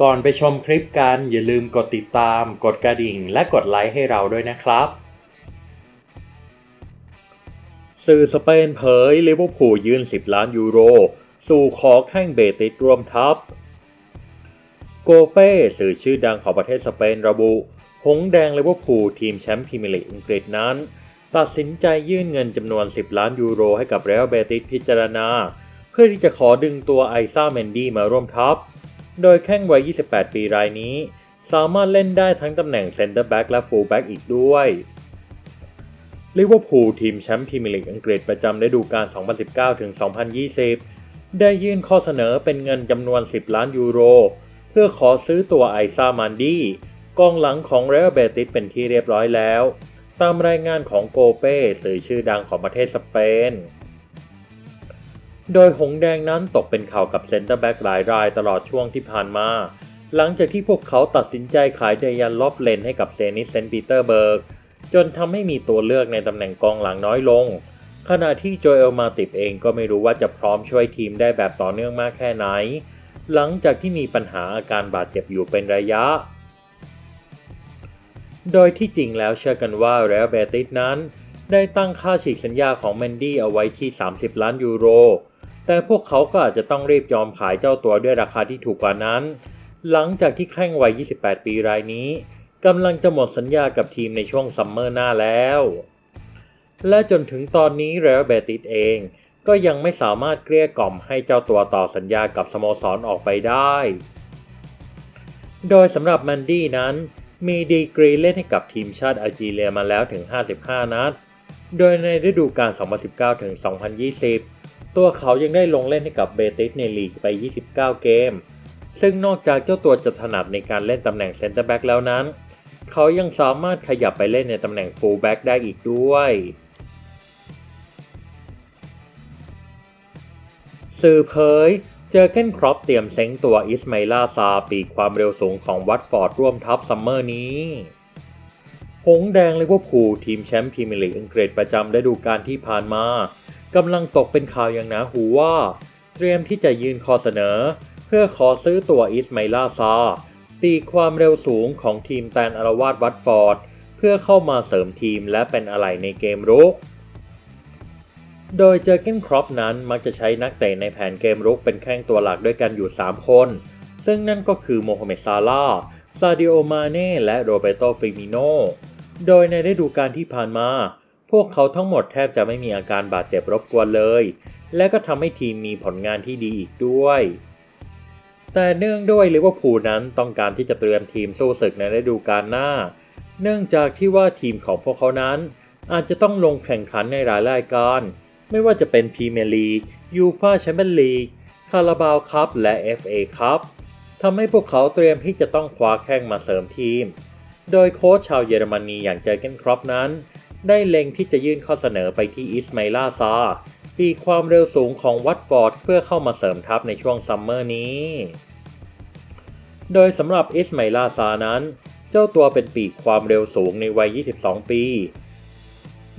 ก่อนไปชมคลิปกันอย่าลืมกดติดตาม กดกระดิ่ง และกดไลค์ให้เราด้วยนะครับ สื่อสเปนเผยลิเวอร์พูลยื่น 10 ล้านยูโร สู่ขอแข่งเบติสร่วมทัพ โกเป้สื่อชื่อดังของประเทศสเปนระบุ หงแดงลิเวอร์พูลทีมแชมป์พรีเมียร์ลีกอังกฤษนั้น ตัดสินใจยื่นเงินจำนวน 10 ล้านยูโร ให้กับเรอัลเบติสพิจารณา เพื่อที่จะขอดึงตัวไอซ่าเมนดี้มาร่วมทัพ โดยแข้งวัย 28 ปีรายนี้ สามารถเล่นได้ทั้งตำแหน่งเซนเตอร์แบ็กและฟูลแบ็กอีกด้วยลิเวอร์พูลทีมแชมป์พรีเมียร์ลีกอังกฤษประจำฤดูกาล 2019-2020 ได้ยื่นข้อเสนอเป็นเงินจำนวน 10 ล้านยูโร เพื่อขอซื้อตัวไอซ่ามันดี้กองหลังของเรอัลเบติสเป็นที่เรียบร้อยแล้ว ตามรายงานของโกเป้สื่อชื่อดังของประเทศสเปน โดยหงแดงนั้นตกเป็นข่าวกับเซนเตอร์แบ็กหลายรายตลอดช่วงที่ผ่านมา หลังจากที่พวกเขาตัดสินใจขายเดยันลอฟเลนให้กับเซนิสเซนต์ปีเตอร์เบิร์ก จนทำให้มีตัวเลือกในตำแหน่งกองหลังน้อยลง ขณะที่โจเอลมาติบเองก็ไม่รู้ว่าจะพร้อมช่วยทีมได้แบบต่อเนื่องมากแค่ไหน หลังจากที่มีปัญหาอาการบาดเจ็บอยู่เป็นระยะ โดยที่จริงแล้วเชื่อกันว่าเรอัลเบติสนั้น ได้ตั้งค่าฉีกสัญญาของแมนดี้เอาไว้ที่ 30 ล้านยูโร แต่พวกเขาก็อาจจะต้องรีบยอมขายเจ้าตัวด้วยราคาที่ถูกกว่านั้น หลังจากที่แข้งวัย 28 ปีรายนี้กำลังจะหมดสัญญากับทีมในช่วงซัมเมอร์หน้าแล้ว และจนถึงตอนนี้เรอัลเบติสเองก็ยังไม่สามารถเกลี้ยกล่อมให้เจ้าตัวต่อสัญญากับสโมสรออกไปได้ โดยสำหรับแมนดี้นั้น มีดีกรีเล่นให้กับทีมชาติอัลจีเรียมาแล้วถึง 55 นัด โดยในฤดูกาล 2019-2020 ตัวเขายังได้ลงเล่นให้กับเบติสในลีกไป 29 เกม ซึ่งนอกจากเจ้าตัวจะถนัดในการเล่นตำแหน่งเซนเตอร์แบ็กแล้วนั้น เขายังสามารถขยับไปเล่นในตำแหน่งฟูลแบ็กได้อีกด้วย สื่อเผย เจอเก้นครอปเตรียมเซ้งตัวอิสมาลาซาปีความเร็วสูงของวัตฟอร์ดร่วมทัพซัมเมอร์นี้ หงแดงลิเวอร์พูลทีมแชมป์พรีเมียร์ลีกอังกฤษประจำฤดูกาลที่ผ่านมากำลังตกเป็นข่าวอย่างหนาหูว่า เตรียมที่จะยื่นข้อเสนอ เพื่อขอซื้อตัวอิสไมาอิลาซาปีความเร็วสูงของทีมแตนอารวาสวัตฟอร์ด เพื่อเข้ามาเสริมทีมและเป็นอะไรในเกมรุก โดยเจอร์เกนครอปนั้นมักจะใช้นักเตะในแผนเกมรุกเป็นแข้งตัวหลักด้วยกันอยู่ 3 คน ซึ่งนั่นก็คือโมฮัมเหม็ดซาลาซาดิโอมาเน่และโรเบโตฟิมิโน โดยในฤดูกาลที่ผ่านมา พวกเขาทั้งหมดแทบจะไม่มีอาการบาดเจ็บรบกวนเลย และก็ทำให้ทีมมีผลงานที่ดีอีกด้วย แต่เนื่องด้วยลิเวอร์พูลนั้นต้องการที่จะเตรียมทีมสู้ศึกในฤดูกาลหน้า เนื่องจากที่ว่าทีมของพวกเขานั้น อาจจะต้องลงแข่งขันในหลายรายการ ไม่ว่าจะเป็นพรีเมียร์ลีกยูฟาแชมเปี้ยนลีกคาราบาวคัพและ FA คัพทำให้พวกเขาเตรียมที่จะต้องคว้าแข้งมาเสริมทีม โดยโค้ชชาวเยอรมนีอย่างเจอเกนครอปนั้น ได้เล็งที่จะยื่นข้อเสนอไปที่อิสมาลาซาปีความเร็วสูงของวัตฟอร์ดเพื่อเข้ามาเสริมทัพในช่วงซัมเมอร์นี้ โดยสำหรับอิสมาลาซานั้น เจ้าตัวเป็นปีกความเร็วสูงในวัย 22 ปี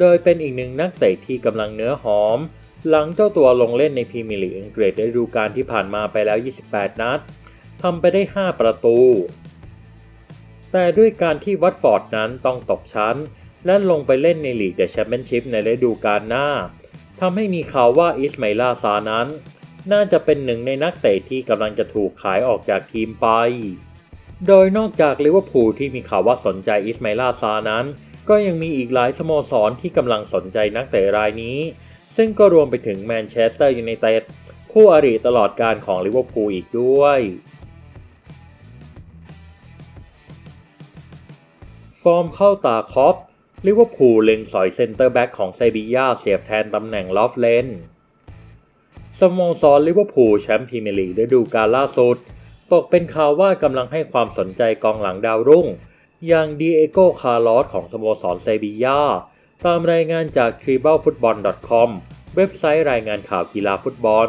โดยเป็นอีกหนึ่งนักเตะที่กำลังเนื้อหอม หลังเจ้าตัวลงเล่นในพรีเมียร์ลีกอังกฤษฤดูกาลที่ผ่านมาไปแล้ว 28 นัดทำไปได้ 5 ประตู แต่ด้วยการที่วัตฟอร์ดนั้นต้องตกชั้น และลงไปเล่นในลีกเดอะแชมเปี้ยนชิพในฤดูกาลหน้าทำให้มีข่าวว่าอิสมาลาซานั้น น่าจะเป็นหนึ่งในนักเตะที่กำลังจะถูกขายออกจากทีมไป โดยนอกจากลิเวอร์พูลที่มีข่าวว่าสนใจอิสมาลาซานั้น ก็ยังมีอีกหลายสโมสรที่กำลังสนใจนักเตะรายนี้ ซึ่งก็รวมไปถึงแมนเชสเตอร์ยูไนเต็ดคู่อริตลอดการของลิเวอร์พูลอีกด้วย ฟอร์มเข้าตาคอปลิเวอร์พูลเล็งสอยเซนเตอร์แบ็กของเซบีย่าเสียบแทนตำแหน่งลอฟเลนสโมสรลิเวอร์พูลแชมป์พรีเมียร์ลีกฤดูกาลล่าสุด ตกเป็นข่าวว่ากำลังให้ความสนใจกองหลังดาวรุ่ง อย่างดีเอโกคาร์ลอสของสโมสรเซบีย่าตามรายงานจาก t r i b a l f o o t b a l l c o m เว็บไซต์รายงานข่าวกีฬาฟุตบอล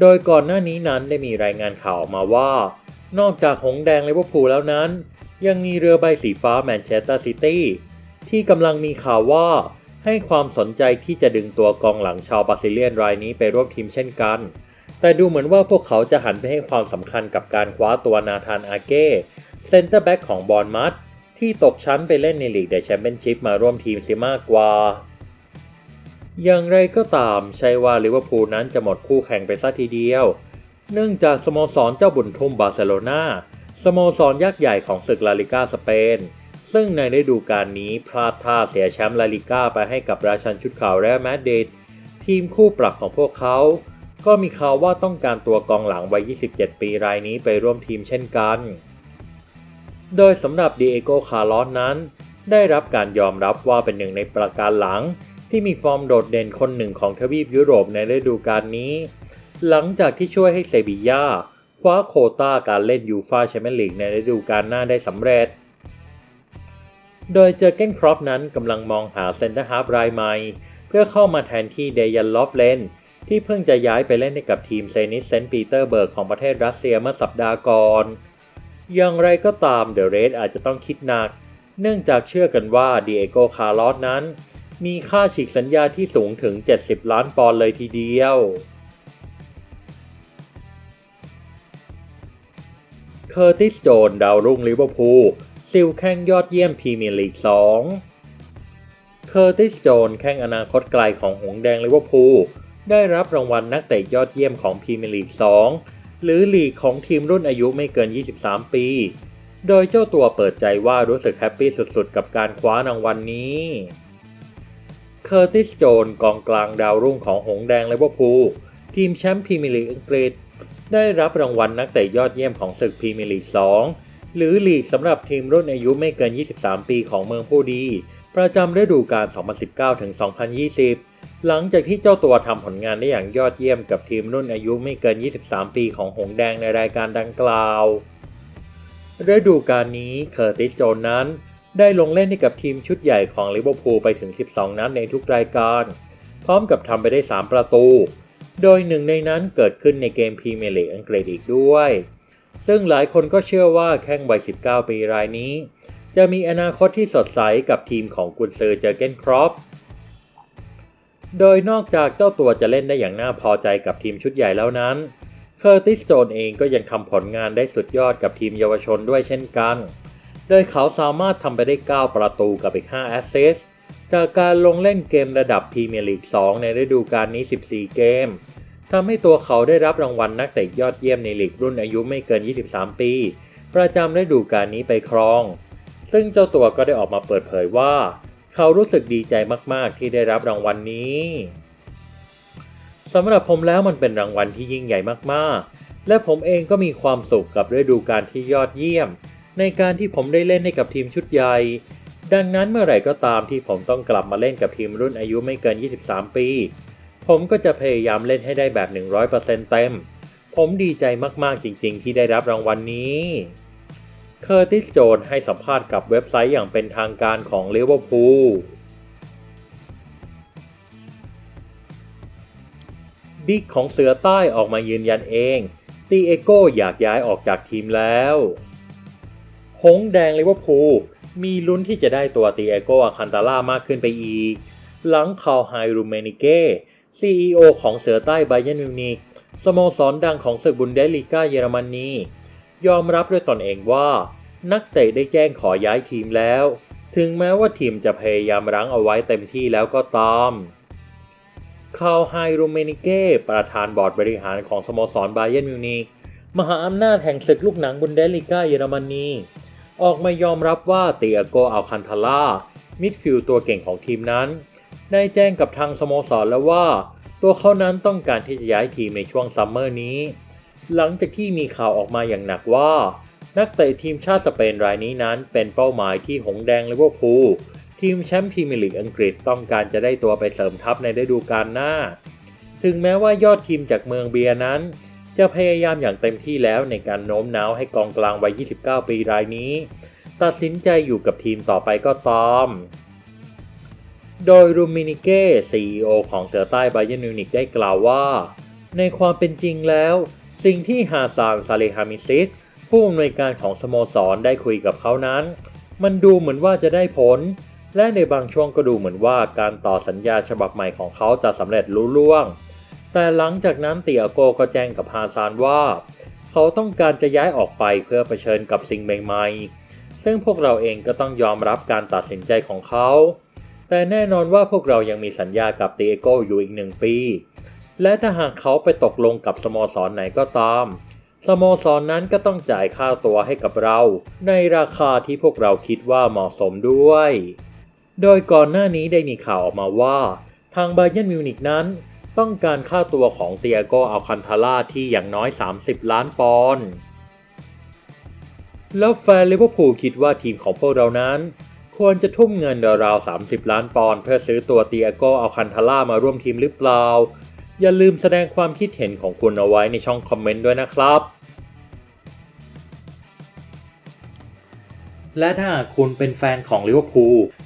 โดยก่อนหน้านี้นั้นได้มีรายงานข่าวออกมาว่า นอกจากหงแดงลิเวอร์พูลแล้วนั้น ยังมีเรือใบสีฟ้าแมนเชสเตอร์ซิตี้ที่กำลังมีข่าวว่าให้ความสนใจที่จะดึงตัวกองหลังชาวบราซิเลียนรายนี้ไปร่วมทีมเช่นกัน แต่ดูเหมือนว่าพวกเขาจะหันไปให้ความสำคัญกับการคว้าตัวนาธานอาเก้เซนเตอร์แบ็กของบอลมัดที่ตกชั้นไปเล่นในลีกเดอะแชมเปี้ยนชิพมาร่วมทีมเสียมากกว่า อย่างไรก็ตามใช่ว่าลิเวอร์พูลนั้นจะหมดคู่แข่งไปซะทีเดียว เนื่องจากสโมสรเจ้าบุญทุ่มบาร์เซโลนา สโมสรยักษ์ใหญ่ของศึกลาลิกาสเปน ซึ่งในฤดูกาลนี้พลาดท่าเสียแชมป์ลาลิก้าไปให้กับราชันชุดขาวเรอัลมาดริดทีมคู่ปรับของพวกเขา ก็มีข่าวว่าต้องการตัวกองหลังวัย 27 ปีรายนี้ไปร่วมทีมเช่นกัน โดยสำหรับดีเอโก คาร์ลอสนั้น ได้รับการยอมรับว่าเป็นหนึ่งในประการหลัง ที่มีฟอร์มโดดเด่นคนหนึ่งของทวีปยุโรปในฤดูกาลนี้ หลังจากที่ช่วยให้เซบีย่า คว้าโคต้าการเล่นยูฟาแชมเปี้ยนลีกในฤดูกาลหน้าได้สำเร็จ โดยเจอเกนครอปนั้นกำลังมองหาเซนเตอร์ฮาร์ฟรายใหม่ เพื่อเข้ามาแทนที่เดยันลอฟเลนที่เพิ่งจะย้ายไปเล่นให้กับทีมเซนิสเซนต์ปีเตอร์เบิร์กของประเทศรัสเซียเมื่อสัปดาห์ก่อน อย่างไรก็ตามเดอะเรดอาจจะต้องคิดหนัก เนื่องจากเชื่อกันว่าดีเอโกคาร์ลอสนั้น มีค่าฉีกสัญญาที่สูงถึง 70 ล้านปอนด์เลยทีเดียว เคอร์ติสโจนดาวรุ่งลิเวอร์พูลซิลแข่งยอดเยี่ยมพรีเมียร์ลีก 2 เคอร์ติสโจนแข่งอนาคตไกลของหงส์แดงลิเวอร์พูลได้รับรางวัลนักเตะยอดเยี่ยมของพรีเมียร์ลีก 2 หรือลีกของทีมรุ่นอายุไม่เกิน 23 ปี โดยเจ้าตัวเปิดใจว่ารู้สึกแฮปปี้สุดๆ กับการคว้ารางวัลนนี้เคอร์ติสโจนกองกลางดาวรุ่งของหงส์แดงลิเวอร์พูลทีมแชมป์พรีเมียร์ลีกอังกฤษ ได้รับรางวัลนักเตะยอดเยี่ยมของศึกพรีเมียร์ลีก 2 หรือลีกสำหรับทีมรุ่นอายุไม่เกิน 23 ปีของเมืองผู้ดี ประจำฤดูกาล 2019-2020 หลังจากที่เจ้าตัวทำผลงานได้อย่างยอดเยี่ยมกับทีมรุ่นอายุไม่เกิน 23 ปีของหงแดงในรายการดังกล่าว ฤดูกาลนี้เคอร์ติสโจนนั้นได้ลงเล่นให้กับทีมชุดใหญ่ของลิเวอร์พูลไปถึง 12 นัดในทุกรายการ พร้อมกับทำไปได้ 3 ประตู โดยหนึ่งในนั้นเกิดขึ้นในเกมพรีเมียร์ลีกอังกฤษอีกด้วย ซึ่งหลายคนก็เชื่อว่าแข้งวัย 19 ปีรายนี้ จะมีอนาคตที่สดใสกับทีมของกุนซือเจอเกนครอปโดยนอกจากเจ้าตัวจะเล่นได้อย่างน่าพอใจกับทีมชุดใหญ่แล้วนั้นเคอร์ติสโจนเองก็ยังทำผลงานได้สุดยอดกับทีมเยาวชนด้วยเช่นกัน โดยเขาสามารถทำไปได้ 9 ประตูกับอีก 5 แอสซิสต์ จากการลงเล่นเกมระดับพรีเมียร์ลีก 2 ในฤดูกาลนี้ 14 เกมทำให้ตัวเขาได้รับรางวัลนักเตะยอดเยี่ยมในลีกรุ่นอายุไม่เกิน 23 ปี ประจำฤดูกาลนี้ไปครอง ซึ่งเจ้าตัวก็ได้ออกมาเปิดเผยว่า เขารู้สึกดีใจมากๆ ที่ได้รับรางวัลนนี้สำหรับผมแล้วมันเป็นรางวัลที่ยิ่งใหญ่มากๆ และผมเองก็มีความสุขกับฤดูกาลที่ยอดเยี่ยม ในการที่ผมได้เล่นให้กับทีมชุดใหญ่ ดังนั้นเมื่อไหร่ก็ตามที่ผมต้องกลับมาเล่นกับทีมรุ่นอายุไม่เกิน 23 ปี ผมก็จะพยายามเล่นให้ได้แบบ 100%เต็ม ผมดีใจมากๆจริง ๆ ที่ได้รับรางวัลนนี้ เคอร์ติสโจนให้สัมภาษณ์กับเว็บไซต์อย่างเป็นทางการของลิเวอร์พูลบิ๊กของเสือใต้ออกมายืนยันเองตีเอโก้อยากย้ายออกจากทีมแล้ว หงแดงลิเวอร์พูล มีลุ้นที่จะได้ตัวตีเอโกอาคันตาล่ามากขึ้นไปอีก หลังคาวไฮรูเมนิเก้ CEO ของเสือใต้ไบเยนมิวนิกสโมสรดังของศึกบุนเดสลีกาเยอรมนียอมรับด้วยตนเองว่า นักเตะได้แจ้งขอย้ายทีมแล้ว ถึงแม้ว่าทีมจะพยายามรั้งเอาไว้เต็มที่แล้วก็ตามคาร์ลไฮโรเมนิเก้ประธานบอร์ดบริหารของสโมสรไบเย r ร์มิวนิกมหาอำนาจแห่งศึกลูกหนังบุนเดสลีกาเยอรมนี ออกมายอมรับว่าเตียโกอัลคันทาล่ามิดฟิลด์ตัวเก่งของทีมนั้น ได้แจ้งกับทางสโมสรแล้วว่า ตัวเขานั้นต้องการที่จะย้ายทีมในช่วงซัมเมอร์นี้ หลังจากที่มีข่าวออกมาอย่างหนักว่า นักเตะทีมชาติสเปนรายนี้นั้น เป็นเป้าหมายที่หงแดงลิเวอร์พูลทีมแชมป์พรีเมียร์ลีกอังกฤษต้องการจะได้ตัวไปเสริมทัพในฤดูกาลหน้า ถึงแม้ว่ายอดทีมจากเมืองเบียร์นั้น จะพยายามอย่างเต็มที่แล้วในการโน้มน้าวให้กองกลางวัย 29 ปีรายนี้ ตัดสินใจอยู่กับทีมต่อไปก็ตามโดยรูมินิเก้ CEO ของเสือใต้ไบเย r ร์มิวนิกได้กล่าวว่า ในความเป็นจริงแล้ว สิ่งที่ฮาซานซาเลฮามิซิสผู้อำนวยการของสโมสรได้คุยกับเขานั้น มันดูเหมือนว่าจะได้ผล และในบางช่วงก็ดูเหมือนว่าการต่อสัญญาฉบับใหม่ของเขาจะสำเร็จลุล่วง แต่หลังจากนั้นเตียโกก็แจ้งกับฮาซานว่า เขาต้องการจะย้ายออกไปเพื่อเผชิญกับสิ่งใหม่ๆ ซึ่งพวกเราเองก็ต้องยอมรับการตัดสินใจของเขา แต่แน่นอนว่าพวกเรายังมีสัญญากับเตียโกอยู่อีกหนึ่งปี และถ้าหากเขาไปตกลงกับสโมสรไหนก็ตามสโมสรนนั้นก็ต้องจ่ายค่าตัวให้กับเรา ในราคาที่พวกเราคิดว่าเหมาะสมด้วย โดยก่อนหน้านี้ได้มีข่าวออกมาว่า ทางบาเย r n m มิวนิกนั้น ต้องการค่าตัวของเตียโกอัลคันทาร่าที่อย่างน้อย 30 ล้านปอนด์แล้วแฟนลิเวอร์พูลคิดว่าทีมของพวกเรานั้น ควรจะทุ่มเงินราวๆ30 ล้านปอนด์เพื่อซื้อตัวเตียโกอัลคันทาร่ามาร่วมทีมหรือเปล่า อย่าลืมแสดงความคิดเห็นของคุณเอาไว้ในช่องคอมเมนต์ด้วยนะครับและถ้าคุณเป็นแฟนของลิเวอร์พูล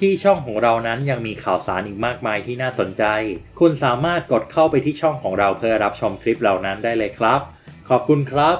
ที่ช่องของเรานั้นยังมีข่าวสารอีกมากมายที่น่าสนใจ คุณสามารถกดเข้าไปที่ช่องของเราเพื่อรับชมคลิปเหล่านั้นได้เลยครับ ขอบคุณครับ